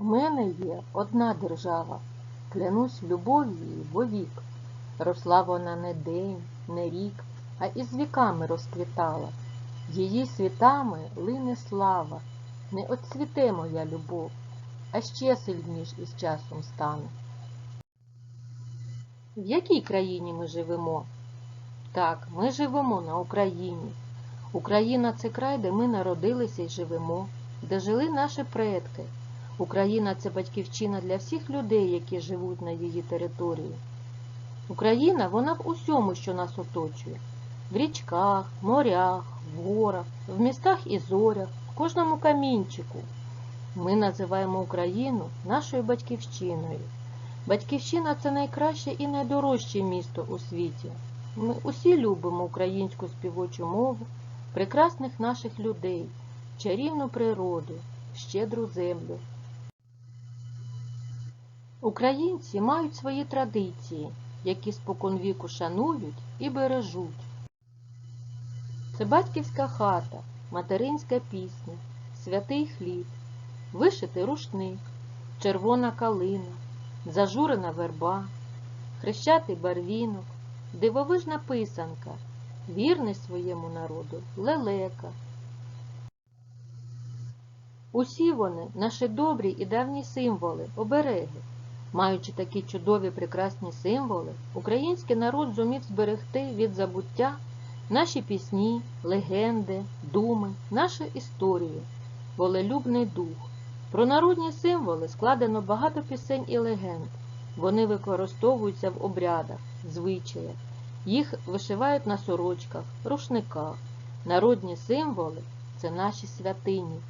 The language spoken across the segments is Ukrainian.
У мене є одна держава, клянусь любов'ю вовік. Росла вона не день, не рік, а із віками розквітала. Її світами лине слава, не оцвіте моя любов, а ще сильніш із часом стане. В якій країні ми живемо? Так, ми живемо на Україні. Україна це край, де ми народилися і живемо, де жили наші предки. Україна це батьківщина для всіх людей, які живуть на її території. Україна вона в усьому, що нас оточує. В річках, морях, в горах, в містах і зорях, в кожному камінчику. Ми називаємо Україну нашою батьківщиною. Батьківщина це найкраще і найдорожче місто у світі. Ми усі любимо українську співочу мову, прекрасних наших людей, чарівну природу, щедру землю. Українці мають свої традиції, які споконвіку шанують і бережуть. Це батьківська хата, материнська пісня, святий хліб, вишитий рушник, червона калина, зажурена верба, хрещатий барвінок, дивовижна писанка, вірний своєму народу лелека. Усі вони наші добрі і давні символи, обереги. Маючи такі чудові прекрасні символи, український народ зумів зберегти від забуття наші пісні, легенди, думи, нашу історію, волелюбний дух. Про народні символи складено багато пісень і легенд. Вони використовуються в обрядах, звичаях. Їх вишивають на сорочках, рушниках. Народні символи це наші святині.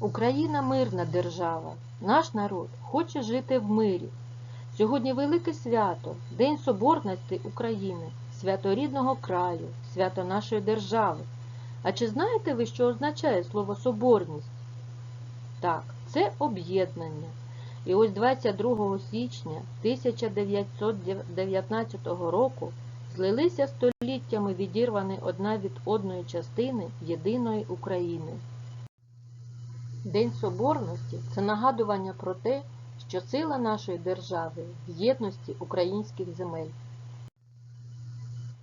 Україна мирна держава. Наш народ хоче жити в мирі. Сьогодні велике свято, День Соборності України, свято рідного краю, свято нашої держави. А чи знаєте ви, що означає слово соборність? Так, це об'єднання. І ось 22 січня 1919 року злилися століттями відірвані одна від одної частини єдиної України. День Соборності це нагадування про те, що сила нашої держави в єдності українських земель.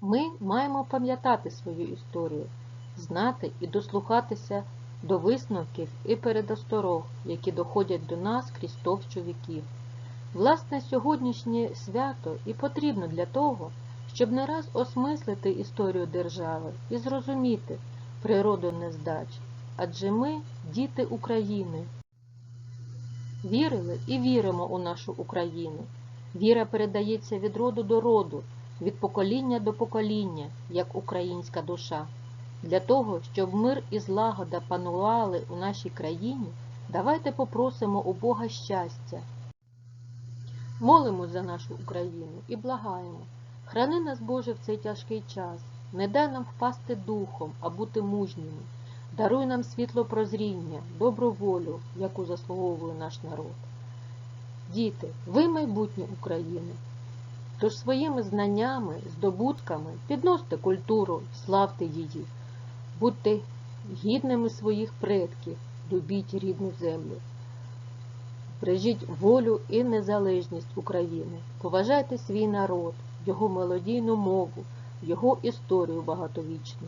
Ми маємо пам'ятати свою історію, знати і дослухатися до висновків і передосторог, які доходять до нас крізь товщу віків. Власне, сьогоднішнє свято і потрібно для того, щоб не раз осмислити історію держави і зрозуміти природу нездач. Адже ми діти України. Вірили і віримо у нашу Україну. Віра передається від роду до роду, від покоління до покоління, як українська душа. Для того, щоб мир і злагода панували у нашій країні, давайте попросимо у Бога щастя. Молимо за нашу Україну і благаємо. Храни нас, Боже, в цей тяжкий час, не дай нам впасти духом, а бути мужніми. Даруй нам світло прозріння, добру волю, яку заслуговує наш народ. Діти, ви майбутнє України. Тож своїми знаннями, здобутками підносьте культуру, славте її, будьте гідними своїх предків, любіть рідну землю. Бережіть волю і незалежність України, поважайте свій народ, його мелодійну мову, його історію багатовічну.